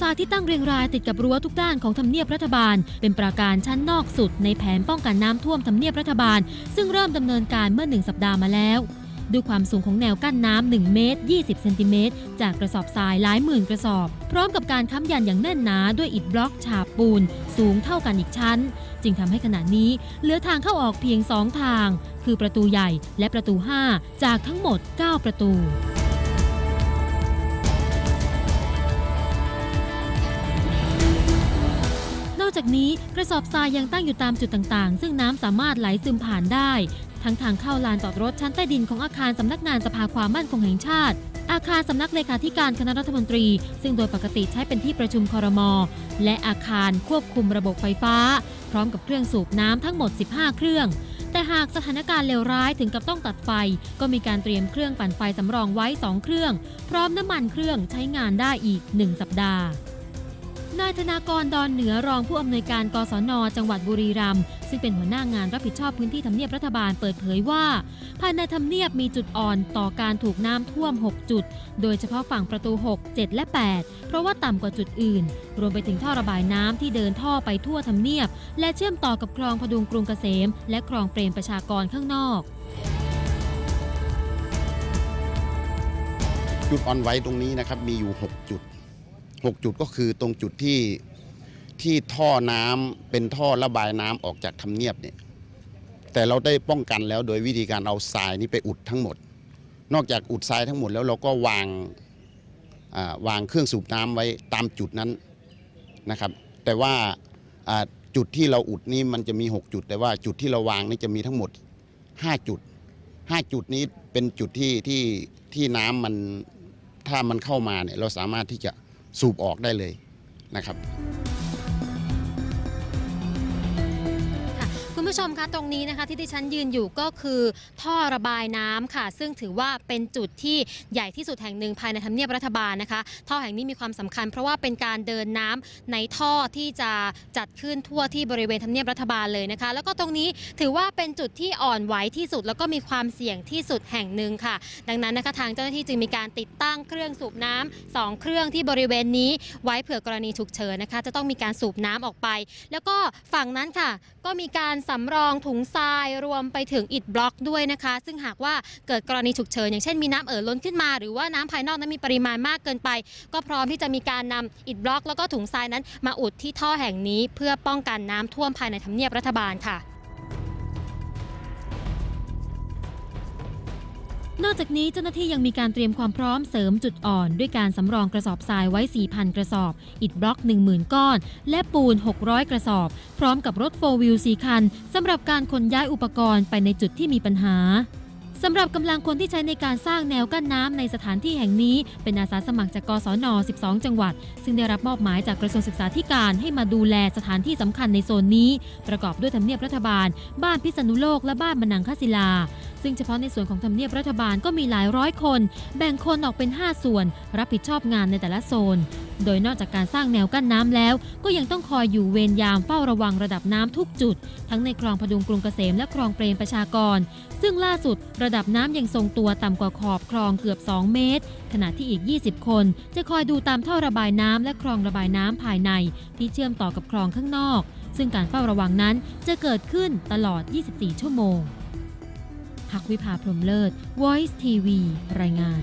ทรายที่ตั้งเรียงรายติดกับรั้วทุกด้านของทำเนียบรัฐบาล เป็นปราการชั้นนอกสุดในแผนป้องกันน้ำท่วมทำเนียบรัฐบาล ซึ่งเริ่มดำเนินการเมื่อหนึ่งสัปดาห์มาแล้วด้วยความสูงของแนวกั้นน้ำ1เมตร20เซนติเมตรจากกระสอบทรายหลายหมื่นกระสอบ พร้อมกับการค้ำยันอย่างแน่นหนาด้วยอิฐบล็อกฉาบปูน สูงเท่ากันอีกชั้น จึงทำให้ขณะนี้เหลือทางเข้าออกเพียง 2 ทาง คือประตูใหญ่และประตู 5 จากทั้งหมด 9 ประตู จากนี้กระสอบทรายยังตั้งอยู่ตามจุดต่างๆ ซึ่งน้ำสามารถไหลซึมผ่านได้ ทั้งทางเข้าลานจอดรถชั้นใต้ดินของอาคารสำนักงานสภาความมั่นคงแห่งชาติ อาคารสำนักเลขาธิการคณะรัฐมนตรี ซึ่งโดยปกติใช้เป็นที่ประชุมคอรมอและอาคารควบคุมระบบไฟฟ้า พร้อมกับเครื่องสูบน้ำทั้งหมด 15 เครื่องแต่หากสถานการณ์เลวร้ายถึงกับต้องตัดไฟ ก็มีการเตรียมเครื่องปั่นไฟสำรองไว้ 2 เครื่อง พร้อมน้ำมันเครื่องใช้งานได้อีก 1 สัปดาห์ นายธนากรดอนเหนือรองผู้อำนวยการกศน จังหวัดบุรีรัมย์ซึ่งเป็นหัวหน้างานรับผิดชอบพื้นที่ทำเนียบรัฐบาลเปิดเผยว่าภายในทำเนียบมีจุดอ่อนต่อการถูกน้ำท่วม 6 จุด โดยเฉพาะฝั่งประตู 6 7 และ 8 เพราะว่าต่ำกว่าจุดอื่น รวมไปถึงท่อระบายน้ำที่เดินท่อไปทั่วทำเนียบ และเชื่อมต่อกับคลองพดุงกรุงเกษม และคลองเปรมประชากรข้างนอก จุดอ่อนไหวตรงนี้นะครับมีอยู่ 6 จุด 6 จุดก็คือตรงจุดที่ที่ท่อน้ำเป็นท่อระบายน้ำออกจากทำเนียบเนี่ยแต่เราได้ป้องกันแล้วโดยวิธีการเอาทรายนี้ไปอุดทั้งหมด นอกจากอุดทรายทั้งหมดแล้วเราก็วางอ่าวางเครื่องสูบน้ำไว้ตามจุดนั้นนะครับ แต่ว่าาจุดที่เราอุดนี่มันจะมี 6 จุด แต่ว่าจุดที่เราวางนี่จะมีทั้งหมด 5 จุด 5 จุดนี้เป็นจุดที่ที่ที่น้ำมันถ้ามันเข้ามาเนี่ยเราสามารถที่จะ สูบออกได้เลยนะครับ คุณผู้ชมคะตรงนี้นะคะที่ดิฉันยืนอยู่ก็คือ ท่อระบายน้ำค่ะ ซึ่งถือว่าเป็นจุดที่ใหญ่ที่สุดแห่งหนึ่งภายในทำเนียบรัฐบาลนะคะ ท่อแห่งนี้มีความสำคัญ เพราะว่าเป็นการเดินน้ำในท่อที่จะจัดขึ้นทั่วที่บริเวณทำเนียบรัฐบาลเลยนะคะ แล้วก็ตรงนี้ถือว่าเป็นจุดที่อ่อนไหวที่สุด แล้วก็มีความเสี่ยงที่สุดแห่งหนึ่งค่ะ ดังนั้นนะคะทางเจ้าหน้าที่จึงมีการติดตั้งเครื่องสูบน้ำสองเครื่องที่บริเวณนี้ ไว้เผื่อกรณีฉุกเฉินนะคะ จะต้องมีการสูบน้ำออกไป แล้วก็ฝั่งนั้นค่ะ ก็มีการสำรองถุงทรายรวมไปถึงอิฐบล็อกด้วยนะคะ ซึ่งหากว่าเกิดกรณีฉุกเฉินอย่างเช่นมีน้ำเอ่อล้นขึ้นมา หรือว่าน้ำภายนอกนั้นมีปริมาณมากเกินไป ก็พร้อมที่จะมีการนำอิฐบล็อก แล้วก็ถุงทรายนั้น มาอุดที่ท่อแห่งนี้ เพื่อป้องกันน้ำท่วมภายในทำเนียบรัฐบาลค่ะ นอกจากนี้เจ้าหน้าที่ยังมีการเตรียมความพร้อมเสริมจุดอ่อน ด้วยการสำรองกระสอบทรายไว้ 4,000 กระสอบ อิฐบล็อก 10,000 ก้อน และปูน 600 กระสอบ พร้อมกับรถโฟวิล4คันสำหรับการขนย้ายอุปกรณ์ไปในจุดที่มีปัญหา สำหรับกำลังคนที่ใช้ในการสร้างแนวกั้นน้ำในสถานที่แห่งนี้ เป็นอาสาสมัครจากกศน 12 จังหวัด ซึ่งได้รับมอบหมายจากกระทรวงศึกษาธิการให้มาดูแลสถานที่สำคัญในโซนนี้ ประกอบด้วยทำเนียบรัฐบาล บ้านพิษณุโลกและบ้านมนังคศิลา ซึ่งเฉพาะในส่วนของทำเนียบรัฐบาลก็มีหลายร้อยคน แบ่งคนออกเป็น 5 ส่วน รับผิดชอบงานในแต่ละโซน โดยนอกจากการสร้างแนวกั้นน้ำแล้ว ก็ยังต้องคอยอยู่เวรยามเฝ้าระวังระดับน้ำทุกจุด ทั้งในคลองพดุงกรุงเกษมและคลองเปรมประชากร ซึ่งล่าสุดระดับน้ำยังทรงตัวต่ำกว่าขอบคลองเกือบ 2 เมตร ขณะที่อีก 20 คน จะคอยดูตามท่อระบายน้ำและคลองระบายน้ำภายใน ที่เชื่อมต่อกับคลองข้างนอก ซึ่งการเฝ้าระวังนั้นจะเกิดขึ้นตลอด 24 ชั่วโมงพักวิภาพรมเลิศ Voice TV รายงาน